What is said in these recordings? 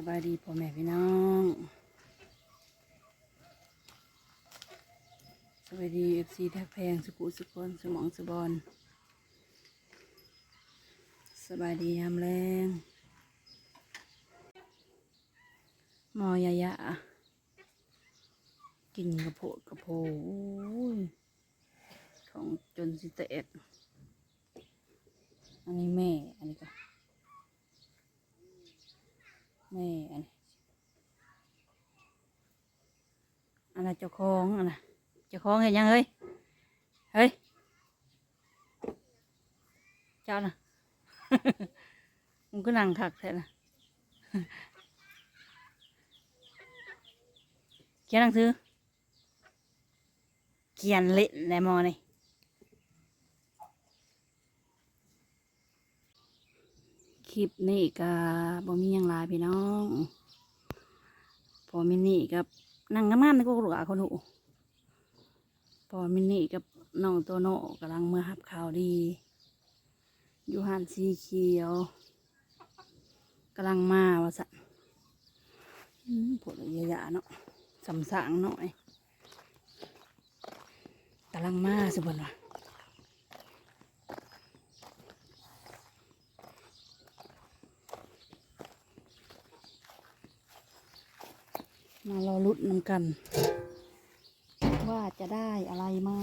สบายดีพ่อแม่พี่น้องสวัสดีเอฟซีแท็กแพงสุกุสุคนสมองสบอลสบายดียามแรงมอยายะกินกระโพดกระโพของจนสิเตะอันนี้แม่ อันนี้ก็ แม่อันนี้อันนั้นเจ้าของอันนั้นเจ้าของเห็นยังเฮ้ยเฮ้ยเจ้าน่ะ มึงก็นั่งคักแท้น่ะเขียนหนังสือเขียนเล่นในมอนี่ ลิปนี้ก็บ่มีหยังลายพี่น้องพอมินี่กับนั่งงามๆในกูหลกคนหูพอมินี่กับน้องโตโน่กำลังเมื่อหับข่าวดีอยู่หันสีเขียวกำลังมาว่าสันผลเยอะๆเนาะสำสางหน่อยกำลังมาสิบนว่ะ มารอรุดนำกัน ว่าจะได้อะไรมา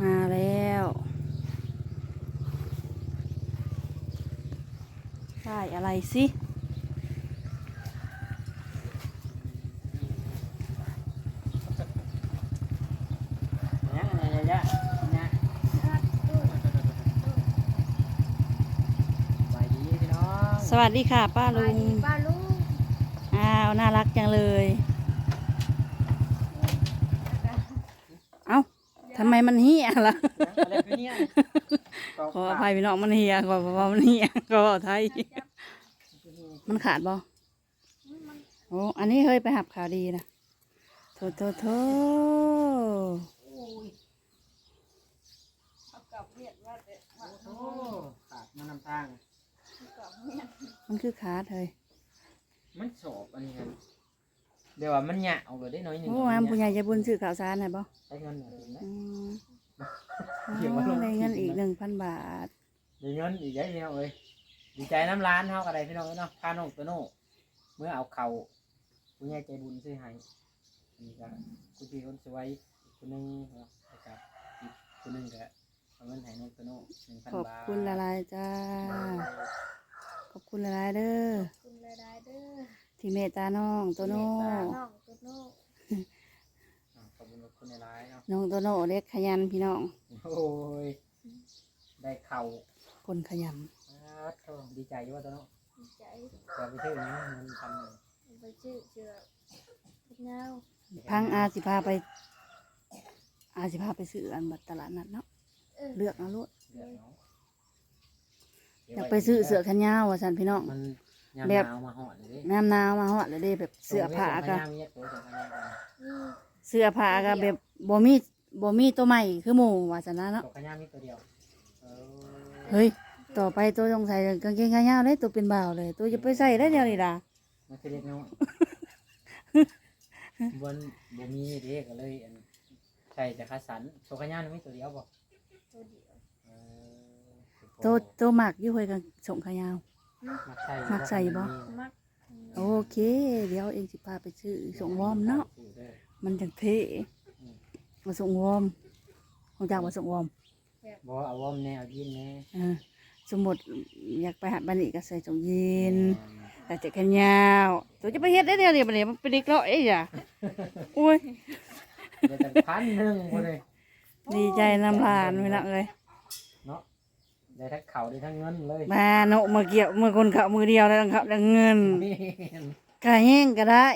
มาแล้ว ได้อะไรสิ ยังไงยะยะยะไปดีพี่น้อง ส วัสดีค่ะ ป้าลุง ป้าลุง อ้าว น่ารักจังเลย เอ้าทำไมมันเฮียล่ะยังอะไรคือเนี่ยขออภัยพี่น้องมันเฮียขอบอกว่ามันเฮียก็บอกไทย มันขาดบ่โอ้ อันนี้เฮ้ยไปหับข่าวดีนะโทโทโท เอากลับเวียดว่าแต่ว่า โอ้ขาดมานำทาง กลับเวียด มันคือขาดเฮ้ยมันสอบอันนี้ครับเดี๋ยวว่ามันหยะเอาเลยได้น้อยหนึ่งโอ้อามผู้ใหญ่ใจะบุญซื้อข่าวสารหน่อยบ่ได้เงินหน่อยถึงนะอืมเดี๋ยวมาลงได้เงินอีกหนึ่งพันบาท ได้เงินอีกได้พี่น้องเอ้ยดีใจน้ำร้านเท่ากับอะไรพี่น้องเอ้ยเนาะพาน้องตัวโน่เมื่อเอาเข่าผู้ใหญ่ใจบุญซื้อให้อันนี่ก็คุณพี่คนสวยอีกคนหนึงเนาะแล้วก็อีกคนหนึงก็เอาเงินให้น้องตัวโน่หนึ่งพันขอบบาทคุณละลายจ้า ขอบคุณละลายเด้อคุณเลยได้เด้อที่เมตตาน้องโตโน่ตาน้องตุ๊โน่อ่าขอบคุณขอบคุณในร้ายเนาะน้องโตโน่เล็กขยันพี่น้อง โอ้ยได้เข่าคนขยันอาโธ่ดีใจอยู่ว่าตัวเนาะดีใจจะไปเที่ยวนี้เงินพันหนึ่งเอาไปชื่อเชือกพุดเงาพังอาสิพาไป อาสิพาไปซื้ออันบัตรตลาดนัดเนาะเออเลือกเอาลูกเดือดเนาะ อยากไปซื้อเสื้อแขนยาวว่าสันพี่น้องมันยามแบบหนาวมาหอดเลยดิน้ำหนาวมาฮอดเลยเด้แบบเสื้อผ้าก็ก็มีตัวสองพันยามกันนี่เสื้อผ้าก็แบบบ่มีบ่มีตัวใหม่คือหมู่ว่าสันนะเนาะ ตัวขยามมีตัวเดียวเออเฮ้ย ต่อไปตัวต้องใส่กางเกงขายาวเลยตัวเป็นบ่าวเลย ตัวจะไปใส่ได้เดียวนี่ล่ะ มันคือเด็กน้อยบนบ่มีเด็กก็เลยอันใช่แต่ขาสันตัวขยามมีตัวเดียวบ่ตัวเดียวเอ อตัวตัวหมักอยู่เฮ้ยกันส่งขายาวมักใส่มักใส่บ่ มักโอเค เดี๋ยวเองสิพาไปซื้อส่งวอร์มเนาะซื้อเด้อมันจังเท่มาส่งวอร์มของจากมาส่งวอร์มบ่เอาวอมแน่เอายินแน่เออสมมติอยากไปหาบันนี่ก็ใส่ส่งยีนแต่จะแขนยาวตัวจะไปเฮ็ดได้เดียวนี่บันนี้มันเป็นเด็กเลาะเอ้ยจ้ะโอ้ยเดี๋ยวจะพันหนึ่งพอเลยดีใจน้ำลานไปละเลยเนาะ ได้ทั้งเข่าได้ทั้งเงินเลยมาโนมาเกี่ยวมือคนเขามือเดียวแล้วครับแล้วเงินนี่กะแห้งก็ได้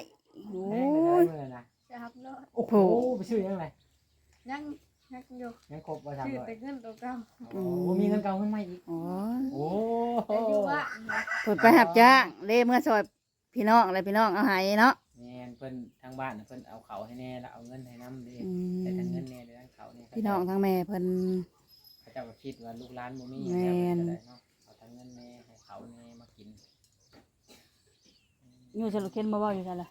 โอ้แม่งยเลยนะจะหับเนาะโอ้โหไปชื่อยังไงยังยังอยู่ยังครบว่าทำชื่อเลยแต่เงินตัวเก่าโอ้โหมีเงินเก่าขึ้นมาอีกโอ้ยโอ้แต่อยู่ว่าเปิดไปหับจ้างเล่เมื่อซอยพี่น้องอะไรพี่น้องเอาให้เนาะแม่นเพิ่นทางบ้านน่ะเพิ่นเอาเขาให้แน่แล้วเอาเงินให้น้ำเด้อืแต่ทางมเงินแน่เดี๋ยวทางเขาเนี่ยพี่น้องทั้งแม่เพิ่น เขาเจ้าก็คิดว่าลูกหลานบ่มีแม่นแล้วเพิ่นจะได้เนาะเอาทางเงินแน่ให้เขาแน่มากินอยู่สรุปเข็นมาเว้าอยู่ซั่นล่ะ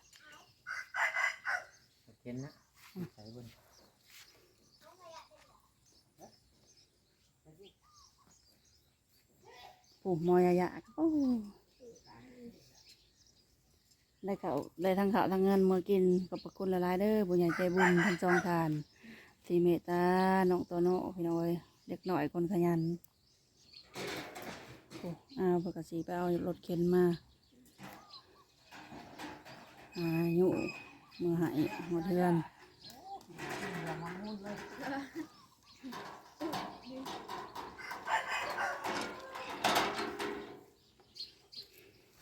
เห็นนะใส่เบิ่งปู่มอยายะโอ้ได้เขาได้ทั้งข้าวทั้งเงินมากินขอบพระคุณหลายๆเด้อบุญใหญ่ใจบุญทั้งจองทานที่เมตตาน้องโตโน่พี่น้องเอ้ย เด็กหน่อยคนขยันโอ้อ้าวเพื่อกสีไปเอารถเข็นมาอายุมือหายหัวเทือน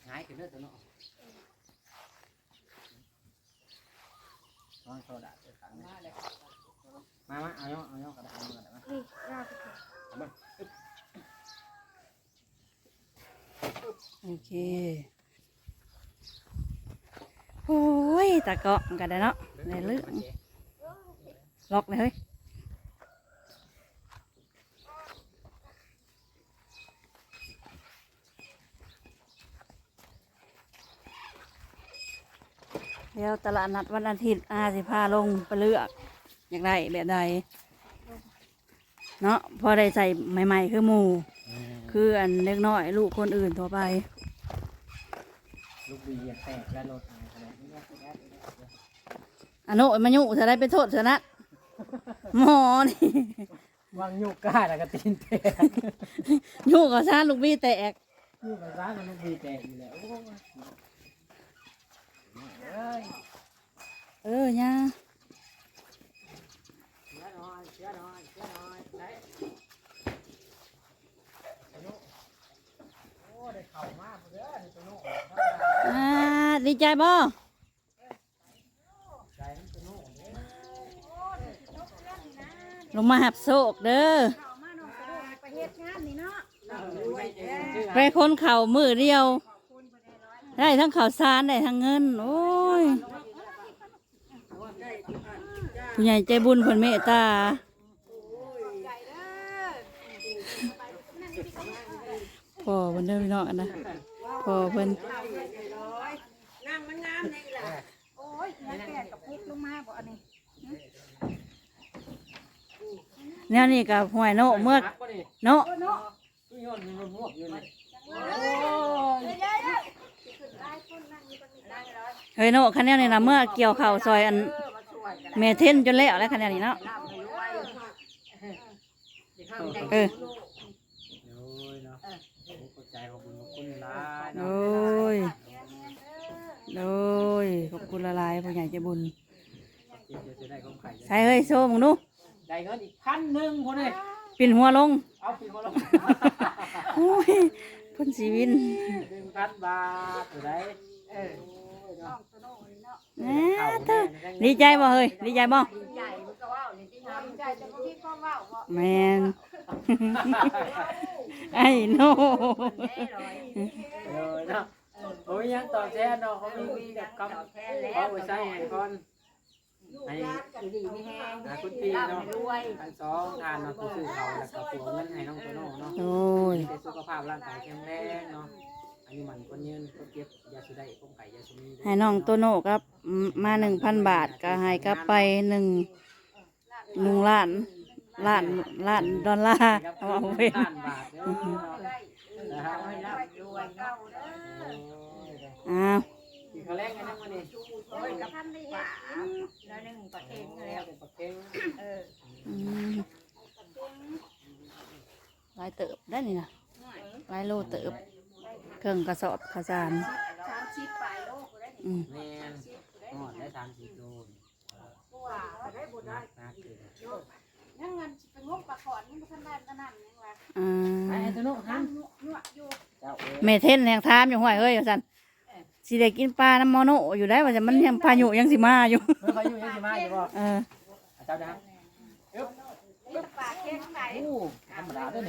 ง่ายขึ้นเด้อตัวเนาะนอนโซดาเดี๋ยวขังมาเลย มามาเอาเนาะเอาเนาะกระดาษเอากระดาษมานี่รากกระโอเคโอ้ยตะเกาะกันได้เนาะในลึกล็อกเลยเฮ้ยเดี๋ยวตลาดนัดวันอาทิตย์อาสิพาลงไปเลือก อยากได้แบบใดเนาะพอได้ใส่ใหม่ ๆ คือหมูคืออันเล็กน้อยลูกคนอื่นทั่วไป ลูกบีอยากแตกแล้วรถอะไรขนาดนี้เนี่ยอันโนมายุจะได้เป็นโทษเถอะนะหมอนี่วางยุกก้าแล้วก็ตีนแตกยุก็ซาลูกบี้แตกยุกกับร้านมันลูกบีแตกอยู่แล้วโอ้ยเอ้ยเออย่า เชื่อหน่อยเชื่อหน่อยเชื่อหน่อยไหนตัวโน่โอ้ได้เข่ามากเด้อนี่ตัวโน่ อ่า ดีใจบ่ลงมาหับโศกเด้อไปเฮ็ดงานเนาะไปคนเข่ามือเดียว ได้ทั้งข่าวสารได้ทั้งเงิน โอ้ยผู้ใหญ่ใจบุญคนเมตตาพอเพิ่นเด้อพี่น้องอันนะพอเพิ่น นั่งมันงามนี่ล่ะโอ้ยเงินแปดกับพุกลงมาบ่อันนี้ แนวนี้กับห่วยโนเมื่อโนตู้ยนต์มันงวบอยู่เลยเย้ๆขึ้นได้คนนั่งอยู่ตรงนี้ได้เลยเฮ้ยโนคันนี้นี่นะเมื่อเกี่ยวเข่าวซอยอันเมเทนจนแล้วแล้วคันนี้นี่เนาะเออโอ้ยเนาะขอบใจขอบคุณขอบคุณหลายโดเนาะยโดยขอบคุณละลายผู้ใหญ่ใจบุญเดี๋ยวจะได้ของไข่ใส่เฮ้ยโซ่มึงดู ได้เงินอีกพันหนึ่งคนเลยปิ่นหัวลงเอาปีมาลงโอ้ยเพ่นสีวินหนึ่งพันบาทอยู่ได้เออน้องตัวโน่นี่เนาะแหน่เธอดีใจบ่เฮ้ยดีใจบ่ดีใจมันก็ว่านี่ที่ทำใจแต่บ่มีความเว้าบ่แมนไอ้โนเออเนาะโอ้ยยังตอบแทนเนาะเขามีมีแบบคำเขาไปใช้ให้ก่อน ให้ดีมีแฮงหาคุณพี่เนาะทั้งสองทานเนาะคือซื้อเขาแล้วก็ปลูกเงินให้น้องโตโน่เนาะโอ้ยแต่สุขภาพร่างกายแข็งแรงเนาะอันนี้มันคนยืนคนเก็บยาสุได้ก้มไก่ยาสุมีให้น้องโตโน่ครับอืมมาหนึ่งพันบาทก็ให้กลับไปหนึ่งหนึ่งล้านล้านล้านดอลลาร์เอาเอาไปล้านบาทเด้อนะครับอ้าวกินข้าว แรงกันนะมื้อนี้โอ้ยกับพันได้หาได้หนึ่งปลาเค็งแล้วเป็นปลาเค็งเอออืมหลายเติบได้นี่นะหลายโลเติบ เครื่องกระสอบข้าวสารสามสิบปลายโลกได้อืมแม่นหอดได้30โลนี่ว่าได้บ่ได้นักคือยังเงินไปงบปลาขอนนี่บ่ทันได้ตะนั้นยังว่าอ่ไอ้าตัวโน้หันนัวนัวอยู่เจ้าเอ้ยเมเทนแหงทามอยู่ห้วยเฮ้ยว่าสัน สิได้กินปลาน้ำมอโนอยู่ได้ว่าจะมันยังพายุยังสิมาอยู่เายู่ยังสิมาอยู่บ่เออจะ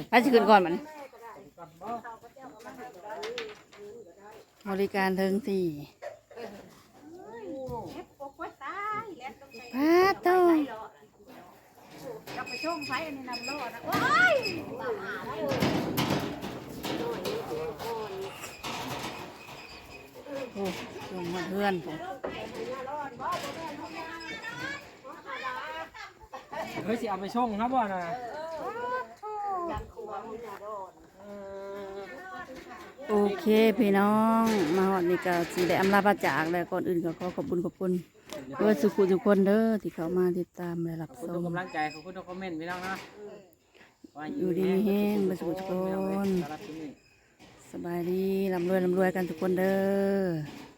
ไปขึ้นก่อนมันบริการเทิงสี่พาโตกับไปชมไฟอันนี้นำโลดนะว้ย โอ้ลงมาเพื่อนผมเฮ้ยสิเอาไปส่งครับบ่น่ะโอเคพี่น้องมาหอดนี่ก็สีได้อำลาพระจากแล้วก่อนอื่นก็ขอขอบคุณขอบคุณเพื่อสุขุทุกคนเด้อที่เขามาติดตามและรับขอบคุณชทุกมกำลังใจขอบคุณทุกคอมเมนต์พี่น้องนะว่าอยู่ดีมีแห้งบ่สุขทุกคนพี่น้องเอ้ย สบที่นี่สบายดีร่ำรวยร่ำรวยกันทุกคนเด้อ